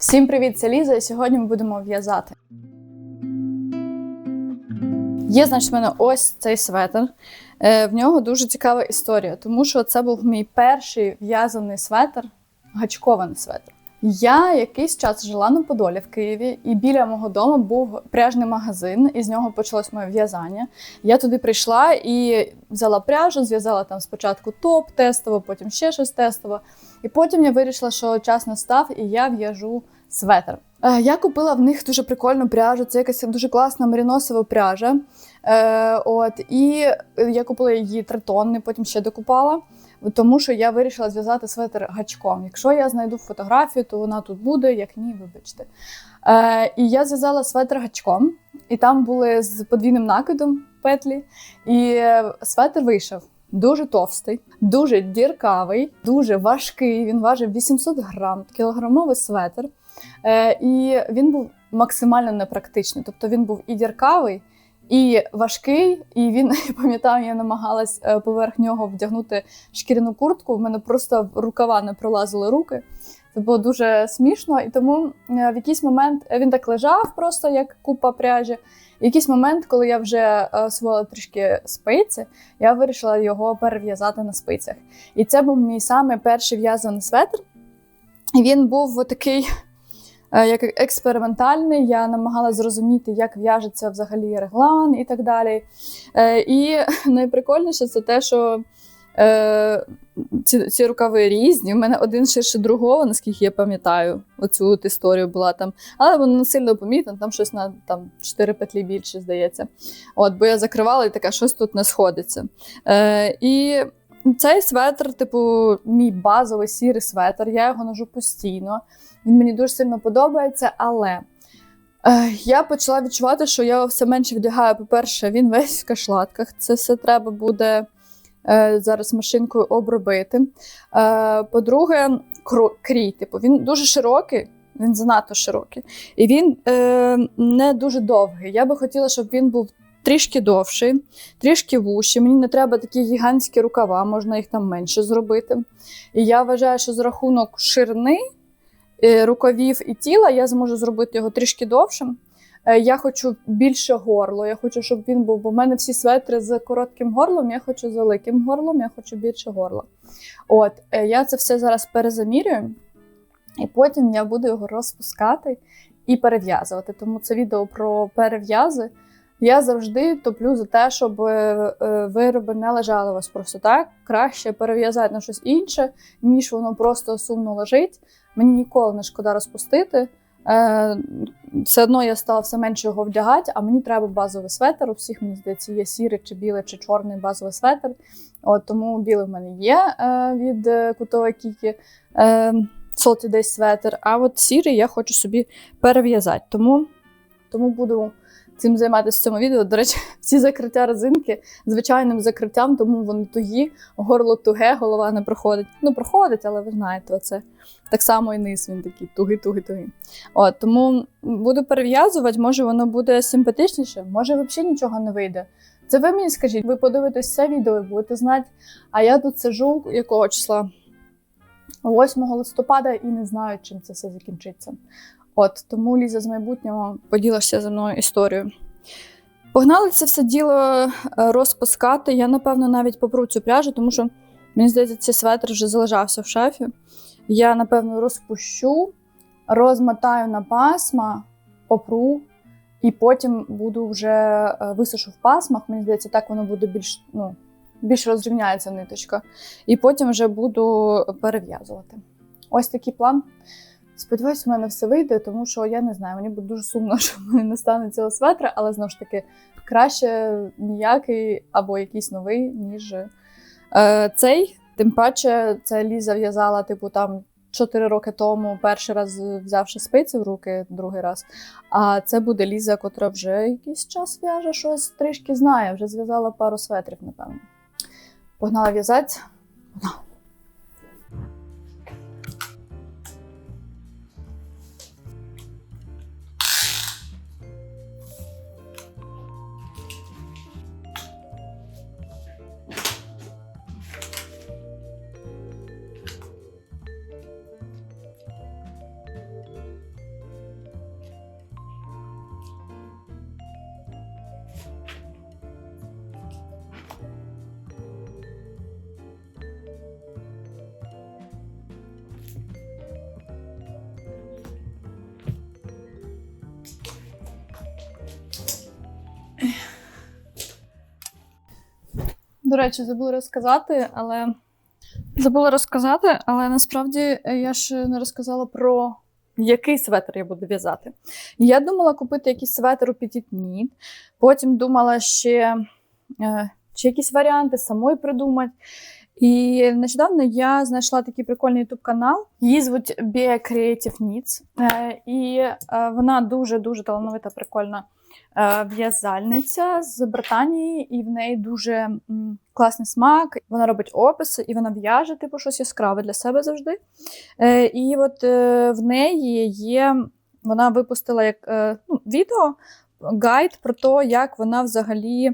Всім привіт, це Ліза, і сьогодні ми будемо в'язати. Є, значить, в мене ось цей светр. Е, В нього дуже цікава історія, тому що це був мій перший в'язаний светр, гачкований светр. Я якийсь час жила на Подолі в Києві, і біля мого дому був пряжний магазин, і з нього почалось моє в'язання. Я туди прийшла і взяла пряжу, зв'язала там спочатку топ тестово, потім ще щось тестово. І потім я вирішила, що час настав, і я в'яжу светр. Е, Я купила в них дуже прикольну пряжу. Це якась дуже класна меріносова пряжа. Е, от, і я купила її три тонни, потім ще докупала. Тому що я вирішила зв'язати светр гачком. Якщо я знайду фотографію, то вона тут буде, як ні, вибачте. Е, і я зв'язала светр гачком, і там були з подвійним накидом петлі. І светр вийшов дуже товстий, дуже діркавий, дуже важкий. Він важив 800 грам, кілограмовий светр. Е, і він був максимально непрактичний. Тобто він був і діркавий, і важкий, і він, я пам'ятаю, я намагалась е, поверх нього вдягнути шкіряну куртку. В мене просто рукава не пролазили руки. Це було дуже смішно, і тому е, в якийсь момент він так лежав, просто як купа пряжі. В якийсь момент, коли я вже е, своїла трішки спиці, я вирішила його перев'язати на спицях. І це був мій самий перший в'язаний светр. Він був такий е, як експериментальний. Я намагалася зрозуміти, як в'яжеться взагалі реглан і так далі. Е, І найприкольніше це те, що е, ці, ці рукави різні. У мене один ширше другого, наскільки я пам'ятаю, оцю от історію була там. Але воно не сильно помітно, там щось на там, 4 петлі більше, здається. От, бо я закривала і така, щось тут не сходиться. Е, і цей светр, типу, мій базовий сірий светр, я його ношу постійно. Він мені дуже сильно подобається, але е, я почала відчувати, що я все менше вдягаю. По-перше, він весь в кашлатках. Це все треба буде е, зараз машинкою обробити. Е, по-друге, крій, типу, він дуже широкий. Він занадто широкий. І він е, не дуже довгий. Я би хотіла, щоб він був трішки довший, трішки вущий. Мені не треба такі гігантські рукава, можна їх там менше зробити. І я вважаю, що за рахунок ширини рукавів і тіла я зможу зробити його трішки довшим. Е, Я хочу більше горло. Я хочу, щоб він був. Бо в мене всі светри з коротким горлом. Я хочу з великим горлом, я хочу більше горла. От е, я це все зараз перезамірюю, і потім я буду його розпускати і перев'язувати. Тому це відео про перев'язи. Я завжди топлю за те, щоб е, е, вироби не лежали у вас просто так. Краще перев'язати на щось інше, ніж воно просто сумно лежить. Мені ніколи не шкода розпустити. Е, все одно я стала все менше його вдягати, а мені треба базовий светер. У всіх, мені здається, є сірий, чи білий, чи чорний базовий светр. От, тому білий в мене є е, від е, кутової кіки. Е, десь светер. а от сірий я хочу собі перев'язати. Тому, тому буду цим займатися в цьому відео. До речі, всі закриття резинки звичайним закриттям, тому вони тугі, горло туге, голова не проходить. Ну, проходить, але ви знаєте, оце так само і низ він такий тугий-тугий-тугий. Тому буду перев'язувати, може воно буде симпатичніше, може взагалі нічого не вийде. Це ви мені скажіть, ви подивитесь це відео і будете знати, а я тут сижу якого числа? 8 листопада і не знаю, чим це все закінчиться. От тому Ліза з майбутнього поділишся зі мною історією. Погнали це все діло е, розпускати. Я, напевно, навіть попру цю пряжу, тому що мені здається, цей светр вже залежався в шафі. Я, напевно, розпущу, розмотаю на пасма, попру, і потім буду вже е, висушу в пасмах. Мені здається, так воно буде більш, ну, більш розрівняється ниточка. І потім вже буду перев'язувати. Ось такий план. Сподіваюсь, у мене все вийде, тому що я не знаю, мені буде дуже сумно, що в мене не стане цього светра, але знову ж таки краще ніякий або якийсь новий, ніж е, цей. Тим паче, це Ліза в'язала, типу, там 4 роки тому, перший раз взявши спиці в руки, другий раз. А це буде Ліза, котра вже якийсь час в'яже, щось трішки знає, вже зв'язала пару светрів, напевно. Погнала в'язати. Погнала. Речі, забула розказати, але забула розказати, але насправді я ж не розказала про який светр я буду в'язати. Я думала купити якийсь светр у Knit, потім думала ще е, чи якісь варіанти самої придумати. І нещодавно я знайшла такий прикольний youtube канал. Її звуть Bea Creative Knits. Е, і е, вона дуже-дуже талановита, прикольна в'язальниця з Британії, і в неї дуже класний смак. Вона робить описи і вона в'яже типу щось яскраве для себе завжди. Е, і от е, в неї є, вона випустила як е, ну, відео. Гайд про те, як вона взагалі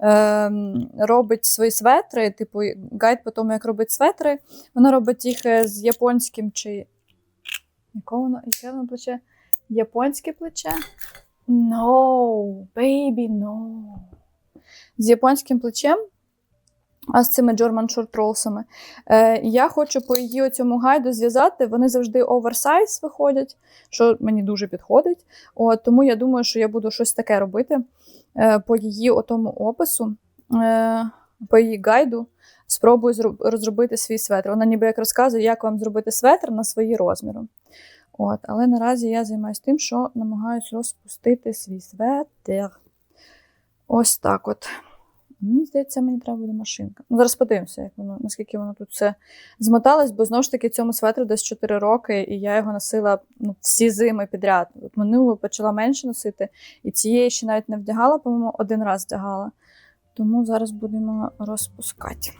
е, робить свої светри, типу гайд по тому, як робить светри. Вона робить їх е, з японським чи. Якого воно? Яке воно плече? Японське плече? No, baby, no. З японським плечем, а з цими German Short. Е, я хочу по її цьому гайду зв'язати. Вони завжди оверсайз виходять, що мені дуже підходить. От, тому я думаю, що я буду щось таке робити е, по її отому опису, е, по її гайду. Спробую зроб- розробити свій светр. Вона ніби як розказує, як вам зробити светр на свої розміри. От, але наразі я займаюся тим, що намагаюся розпустити свій светр. Ось так от. Мені здається, мені треба буде машинка. Ну, зараз подивимося, як воно, наскільки воно тут все змоталось, бо знову ж таки цьому светру десь 4 роки, і я його носила ну, всі зими підряд. От минулу почала менше носити, і цієї ще навіть не вдягала, по-моєму, один раз вдягала. Тому зараз будемо розпускати.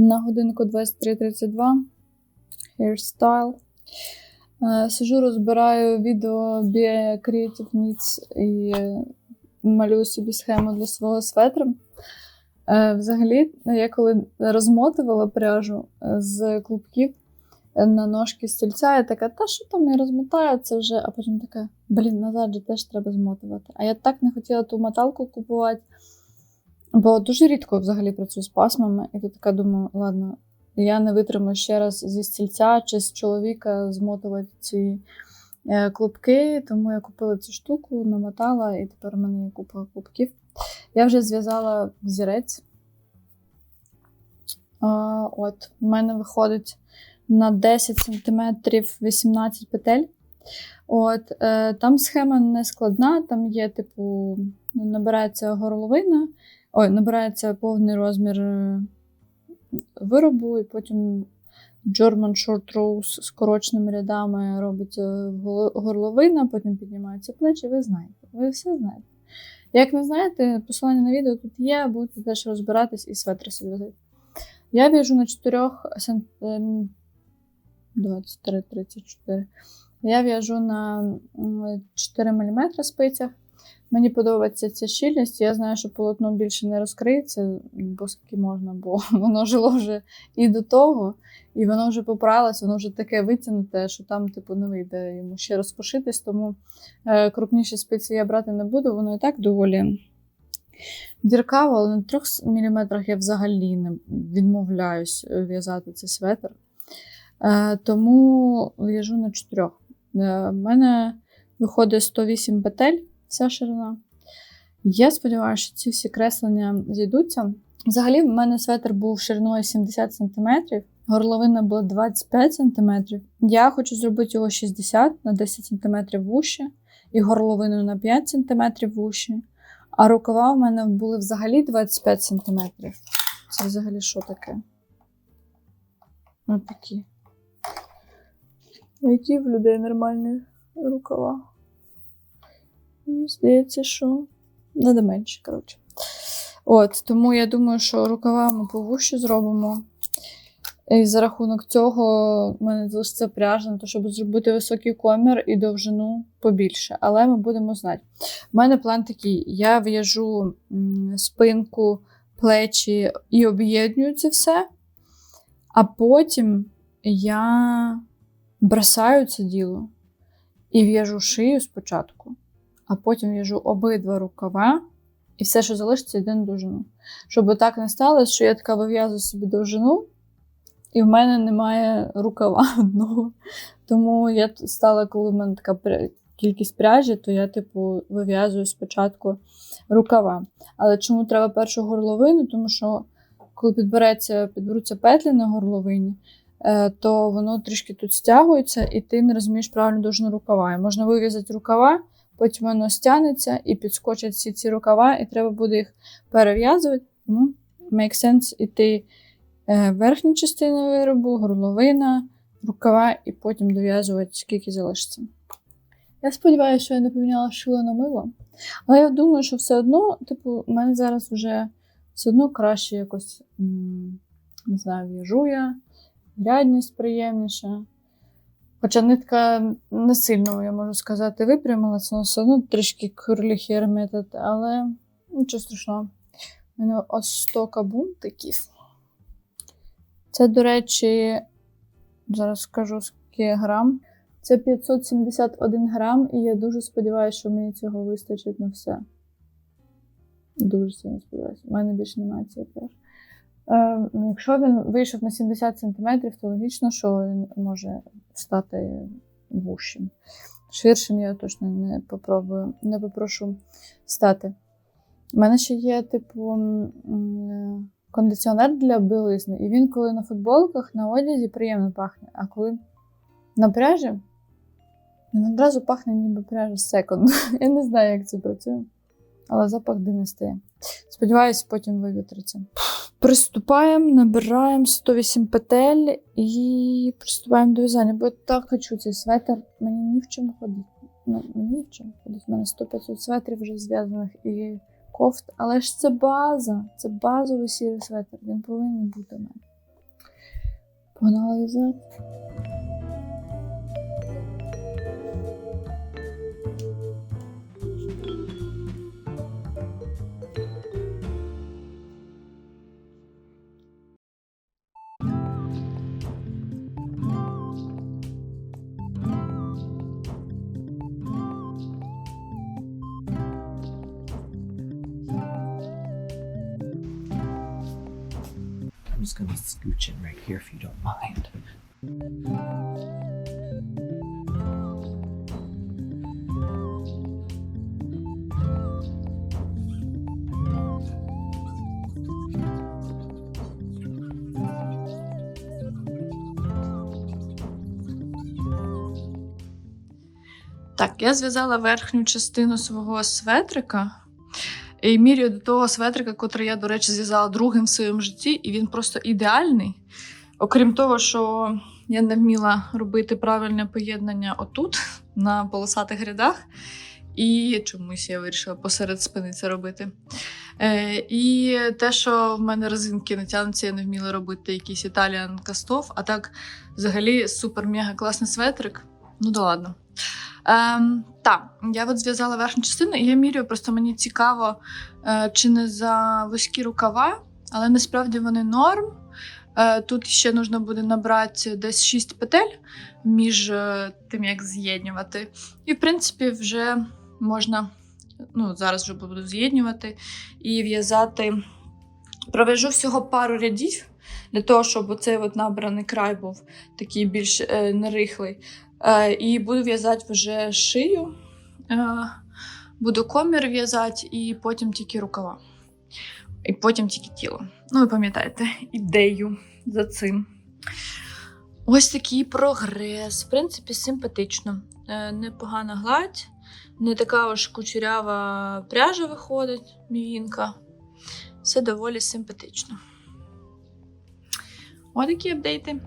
На годинку 23.32 hairstyle. Е, Сижу, розбираю відео Be Creative Knits і малюю собі схему для свого светра. Е, Взагалі, я коли розмотувала пряжу е, з клубків на ножки стільця, я така, та що там я розмотаю це вже, а потім така, блін, назад же теж треба змотувати. А я так не хотіла ту моталку купувати. Бо дуже рідко взагалі працюю з пасмами, і тут така думаю, ладно, я не витримаю ще раз зі стільця чи з чоловіка змотувати ці е, клубки, тому я купила цю штуку, намотала, і тепер в мене є купа клубків. Я вже зв'язала взірець. От, в мене виходить на 10 см 18 петель. От, е, там схема не складна, там є, типу, набирається горловина, ой, набирається повний розмір е, виробу, і потім German Short Rose з скороченими рядами робиться горловина, потім піднімаються плечі. Ви знаєте, ви все знаєте. Як не знаєте, посилання на відео тут є, будете теж розбиратись і светри собі. Я в'яжу на 4 см 23, 34. Я в'яжу на 4 мм спицях. Мені подобається ця щільність. Я знаю, що полотно більше не розкриється, бо скільки можна, бо воно жило вже і до того, і воно вже поправилось, воно вже таке витягнуте, що там, типу, не вийде йому ще розпошитись, тому е, крупніші спиці я брати не буду, воно і так доволі діркаво, але на 3 мм я взагалі не відмовляюсь е, в'язати цей светр. Е, тому в'яжу на 4. У мене виходить 108 петель, вся ширина. Я сподіваюся, що ці всі креслення зійдуться. Взагалі, в мене светр був шириною 70 см, горловина була 25 см. Я хочу зробити його 60 на 10 см вужче і горловину на 5 см вужче. А рукава в мене були взагалі 25 см. Це взагалі що таке? Ось такі. Які в людей нормальні рукава? Мені здається, що надо менше, коротше. От, тому я думаю, що рукава ми повуще зробимо. І за рахунок цього в мене залишиться пряжа на те, щоб зробити високий комір і довжину побільше. Але ми будемо знати. У мене план такий: я в'яжу спинку, плечі і об'єднюю це все, а потім я бросаю це діло і в'яжу шию спочатку, а потім в'яжу обидва рукава, і все, що залишиться, йде на довжину. Щоб так не сталося, що я така вив'язую собі довжину, і в мене немає рукава одного. Тому я стала, коли в мене така кількість пряжі, то я, типу, вив'язую спочатку рукава. Але чому треба першу горловину? Тому що коли підбереться, підберуться петлі на горловині, е, то воно трішки тут стягується, і ти не розумієш правильно довжину рукава. І можна вив'язати рукава, потім воно стягнеться і підскочать всі ці рукава, і треба буде їх перев'язувати. Тому make sense іти е, верхню частину виробу, горловина, рукава, і потім дов'язувати, скільки залишиться. Я сподіваюся, що я не поміняла шило на мило. Але я думаю, що все одно, типу, у мене зараз вже все одно краще якось, не знаю, в'яжу я, рядність приємніша. Хоча нитка не сильно, я можу сказати, випрямилася, але все одно трішки hair метод, але нічого страшного. У мене ось 100 бунтиків. Це, до речі, зараз скажу скільки грам. Це 571 грам, і я дуже сподіваюся, що мені цього вистачить на все. Дуже сильно сподіваюся. У мене більше немає цієї пряжі. Е, ну, якщо він вийшов на 70 см, то логічно, що він може стати вущим. Ширшим я точно не попробую, не попрошу стати. У мене ще є, типу, м, кондиціонер для білизни, і він, коли на футболках, на одязі приємно пахне, а коли на пряжі, він одразу пахне ніби пряжа секонд. Я не знаю, як це працює, але запах дивний стає. Сподіваюсь, потім вивітриться. Приступаємо, набираємо 108 петель і приступаємо до в'язання. Бо я так хочу цей светр. Мені ні в чому ходить. Ну, мені ні в чому ходить. У мене 100-500 светрів вже зв'язаних і кофт. Але ж це база. Це базовий сірий светр. Він повинен бути у мене. Погнали в'язати. Here if you don't mind. Так, я зв'язала верхню частину свого светрика. І міряю до того светрика, котрий я, до речі, зв'язала другим в своєму житті, і він просто ідеальний. Окрім того, що я не вміла робити правильне поєднання отут, на полосатих рядах, і чомусь я вирішила посеред спини це робити. Е, і те, що в мене резинки натягнуться, я не вміла робити якийсь Italian кастов, а так взагалі супер-мега класний светрик. Ну да ладно. Ем, так, я от зв'язала верхню частину, і я міряю, просто мені цікаво, е, чи не за вузькі рукава, але насправді вони норм. Е, тут ще потрібно буде набрати десь 6 петель між е, тим, як з'єднювати. І, в принципі, вже можна, ну, зараз вже буду з'єднювати і в'язати. Провяжу всього пару рядів для того, щоб оцей от набраний край був такий більш е, нерихлий. Е, і буду в'язати вже шию, е, буду комір в'язати і потім тільки рукава. І потім тільки тіло. Ну, ви пам'ятаєте, ідею за цим. Ось такий прогрес. В принципі, симпатично. Е, непогана гладь, не така аж кучерява пряжа виходить, мігінка. Все доволі симпатично. Ось такі апдейти.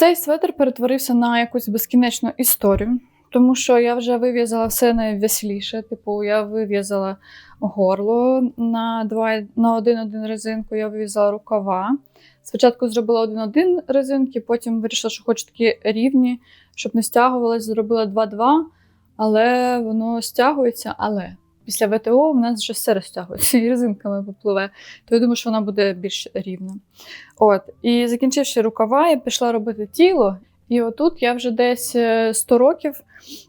Цей светр перетворився на якусь безкінечну історію, тому що я вже вив'язала все найвеселіше. Типу, я вив'язала горло на два на один-один резинку, я вив'язала рукава. Спочатку зробила один-один резинки, потім вирішила, що хочу такі рівні, щоб не стягувалось, зробила 2-2, але воно стягується. Але після ВТО в нас вже все розтягується і резинками попливе. То я думаю, що вона буде більш рівна. От, і закінчивши рукава, я пішла робити тіло. І отут я вже десь е, 100 років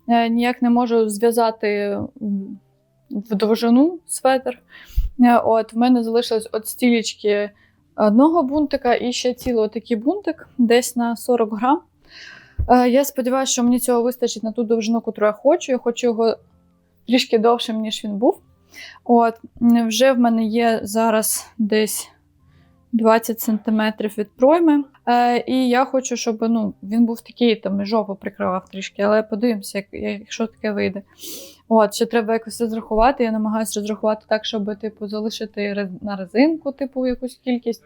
е, ніяк не можу зв'язати в довжину светр. Е, От, в мене залишилось от стілічки одного бунтика і ще цілий такий бунтик, десь на 40 грам. Е, Я сподіваюся, що мені цього вистачить на ту довжину, яку я хочу. Я хочу його трішки довшим, ніж він був. От, вже в мене є зараз десь 20 см від пройми. Е, і я хочу, щоб ну, він був такий, там і жопу прикривав трішки, але подивимося, як, якщо таке вийде. От, ще треба якось розрахувати. Я намагаюся розрахувати так, щоб типу, залишити на резинку, типу, якусь кількість.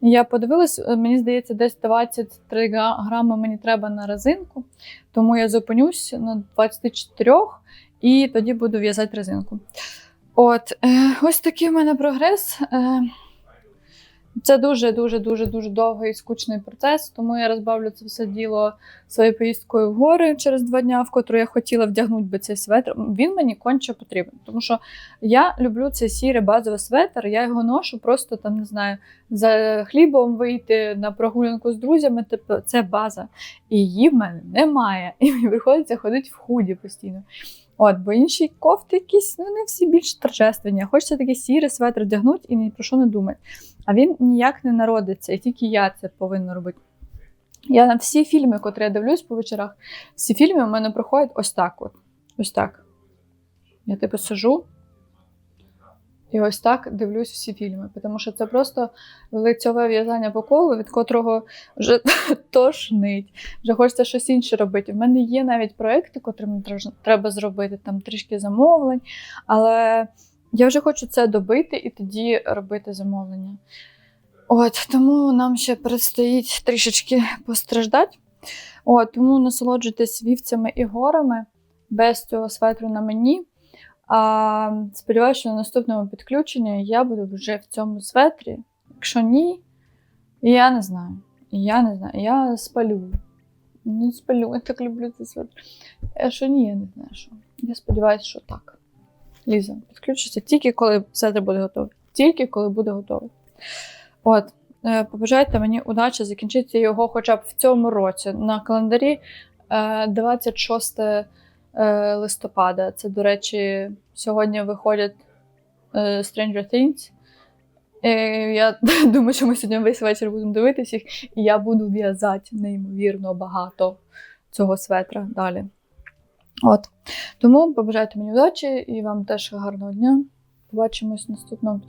Я подивилась, е, мені здається, десь 23 га- грами мені треба на резинку, тому я зупинюсь на 24 і тоді буду в'язати резинку. От, е, ось такий в мене прогрес. Е, це дуже дуже дуже довгий і скучний процес, тому я розбавлю це все діло своєю поїздкою в гори через два дня, в котру я хотіла вдягнути би цей светр. Він мені конче потрібен, тому що я люблю цей сірий базовий светр. Я його ношу просто там не знаю за хлібом вийти на прогулянку з друзями. Типу, це база. І її в мене немає. І мені приходиться ходити в худі постійно. От, бо інші кофти якісь, ну не всі більш торжественні. Хочеться такий сірий светр вдягнути і ні про що не думати. А він ніяк не народиться, і тільки я це повинна робити. Я на всі фільми, котрі я дивлюсь по вечорах, всі фільми у мене проходять ось так. от. Ось так. Я типу сижу І ось так дивлюсь всі фільми, тому що це просто лицьове в'язання по колу, від котрого вже тошнить, вже хочеться щось інше робити. У мене є навіть проекти, котрі треба зробити, там трішки замовлень, але я вже хочу це добити і тоді робити замовлення. От, тому нам ще предстоїть трішечки постраждати. От, тому насолоджуйтесь вівцями і горами без цього светру на мені. А, сподіваюся, що на наступному підключенні я буду вже в цьому светрі. Якщо ні, я не знаю. Я не знаю. Я спалю. Не спалю, я так люблю цей светр. А що ні, я не знаю, що. Я сподіваюся, що так. Ліза, підключиться тільки коли светр буде готовий. Тільки коли буде готовий. От, е, побажайте мені удачі закінчити його хоча б в цьому році. На календарі е, 26 е, листопада. Це, до речі, сьогодні виходять е, Stranger Things. Е, я думаю, що ми сьогодні весь вечір будемо дивитися їх, і я буду в'язати неймовірно багато цього светра далі. От. Тому побажайте мені удачі і вам теж гарного дня. Побачимось в наступному.